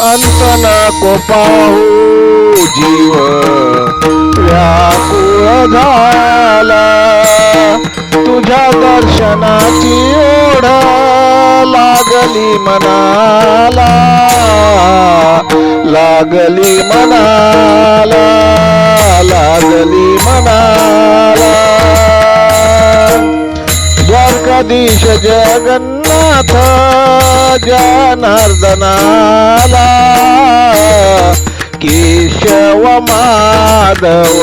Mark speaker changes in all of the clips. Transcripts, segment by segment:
Speaker 1: अंत नको पाहू जीव. व्याकुळ झाला. तुझ्या दर्शनाची ओढ लागली मनाला. लागली मनाला. लागली मनाला. द्वारकाधीश जगन्नाथ जनार्दनाला केशव माधव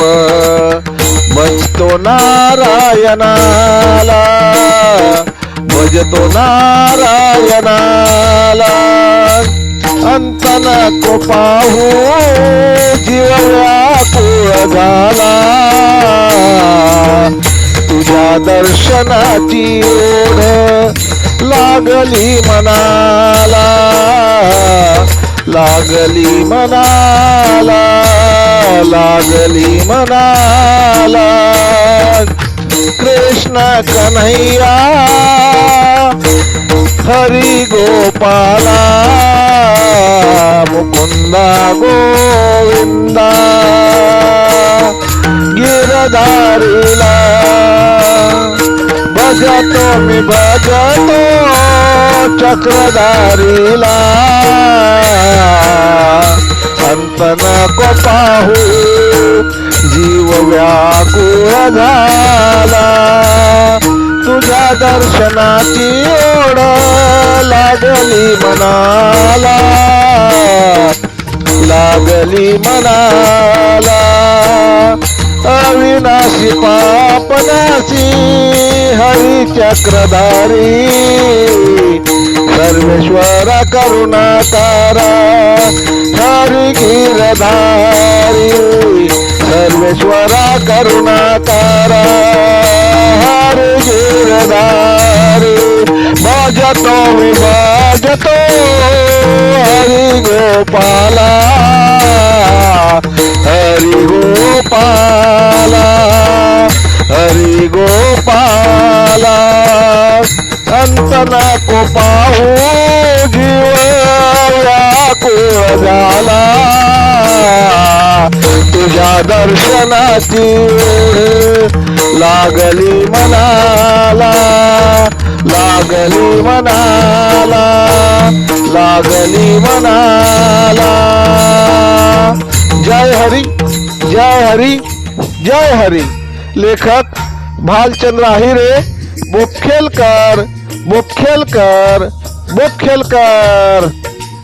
Speaker 1: भजतो नारायणाला भजतो नारायणाला. अंत नको पाहू जीवया व्याकुळ झाला. तुझ्या दर्शनाची ओढ लागली मनाला लागली मनाला लागली मनाला. कृष्ण कन्हैया हरी गोपाला मुकुंदा गोविंदा. गिरधारीला भजतो मी भजतो. चक्रधारीला. अंत नको पाहू जीव व्याकुळ झाला. तुझ्या दर्शनाची ओढ लागली मनाला. लागली मनाला. अविनाशी पापनाशी हरी चक्रधारी सर्वेश्वर करुणाकारा हरी गिरधारी सर्वेश्वर करुणा तारा हरी गिरधारी भजतो मी भजतो हरी गोपाला हरी गोपाला। हरी गोपाला अंत नको पाहू जीव व्याकुळ झाला तुझ्या दर्शनाची लागली मनाला लागली मनाला लागली मनाला। जय हरी जय हरी जय हरी। लेखक भालचंद्र आहिरे मुखेलकर मुखेलकर मुखेलकर